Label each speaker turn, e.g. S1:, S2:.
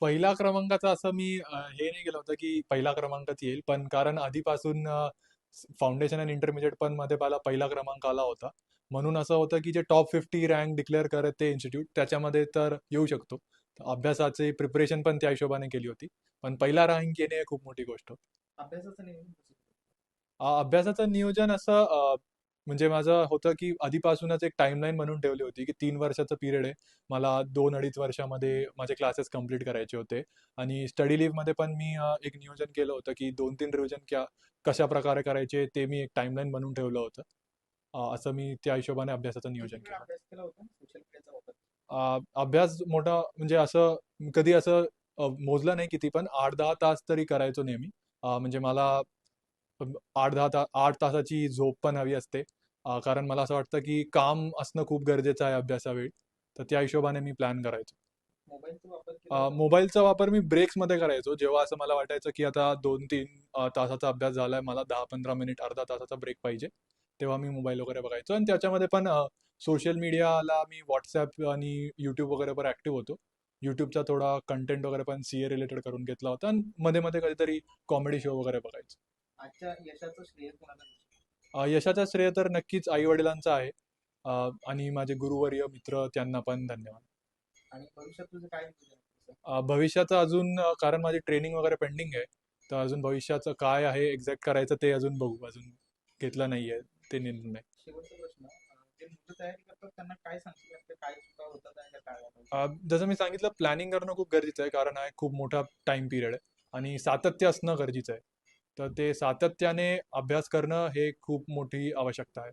S1: पहिला क्रमांकाचा असं मी हे नाही केलं होतं, की पहिला क्रमांकच येईल. पण कारण आधीपासून फाउंडेशन आणि इंटरमिडिएट पण मध्ये मला पहिला क्रमांक आला होता. म्हणून असं होतं, की जे टॉप 50 रँक डिक्लेअर करत ते इन्स्टिट्यूट त्याच्यामध्ये तर येऊ शकतो. अभ्यासाची प्रिपरेशन पण त्या हिशोबाने केली होती. पण पहिला रँक येणे हे खूप मोठी गोष्ट.
S2: अभ्यासाचं नियोजन
S1: असं म्हणजे माझं होतं, की आधीपासूनच एक टाईमलाईन बनवून ठेवली होती, की 3 वर्षाचा पिरियड आहे. मला 2-2.5 वर्षामध्ये माझे क्लासेस कंप्लीट करायचे होते आणि स्टडी लीव्हमध्ये पण मी एक नियोजन केलं होतं, की 2-3 रिव्हिजन क्या कशाप्रकारे करायचे ते मी एक टाईमलाईन बनवून ठेवलं होतं. असं मी त्या हिशोबाने अभ्यासाचं नियोजन केलं.
S2: अभ्यास
S1: मोठा म्हणजे असं कधी असं मोजलं नाही किती पण 8-10 तास तरी करायचो नेहमी. म्हणजे मला 8-10 ता 8 तासाची झोप पण हवी असते. कारण मला असं वाटतं, की काम असणं खूप गरजेचं आहे अभ्यासावेळी. तर त्या हिशोबाने मी प्लॅन करायचो.
S2: मोबाईलचा वापर
S1: मी ब्रेक्समध्ये करायचो. जेव्हा असं मला वाटायचं, की आता 2-3 अ, तासाचा अभ्यास झालाय, मला 10-15 मिनिट, अर्धा तासाचा ब्रेक पाहिजे. तेव्हा मी मोबाईल वगैरे बघायचो आणि त्याच्यामध्ये पण सोशल मीडियाला मी WhatsApp आणि YouTube वगैरेवर ॲक्टिव्ह होतो. YouTubeचा थोडा कंटेंट वगैरे पण सीए रिलेटेड करून घेतला होता आणि मध्ये-मध्ये कधीतरी कॉमेडी शो वगैरे बघायचो.
S2: यशाचं श्रेय
S1: तर नक्कीच आई-वडिलांचं आहे. अ, आणि माझे गुरुवर्य, मित्र त्यांना पण धन्यवाद.
S2: आणि भविष्यात तुझं काय नियोजन आहे पुढचं?
S1: अ, भविष्याचं अजून कारण माझी ट्रेनिंग वगैरे पेंडिंग आहे. तर अजून भविष्याचं काय आहे एक्झॅक्ट करायचं ते अजून बघू. अजून घेतलं नाहीये ते निर्णय. जसं मी सांगितलं प्लॅनिंग करणं खूप गरजेचं आहे. कारण हा एक खूप मोठा टाईम पिरियड आहे आणि सातत्य असणं गरजेचं आहे. तर ते सातत्याने अभ्यास करणं हे खूप मोठी आवश्यकता आहे.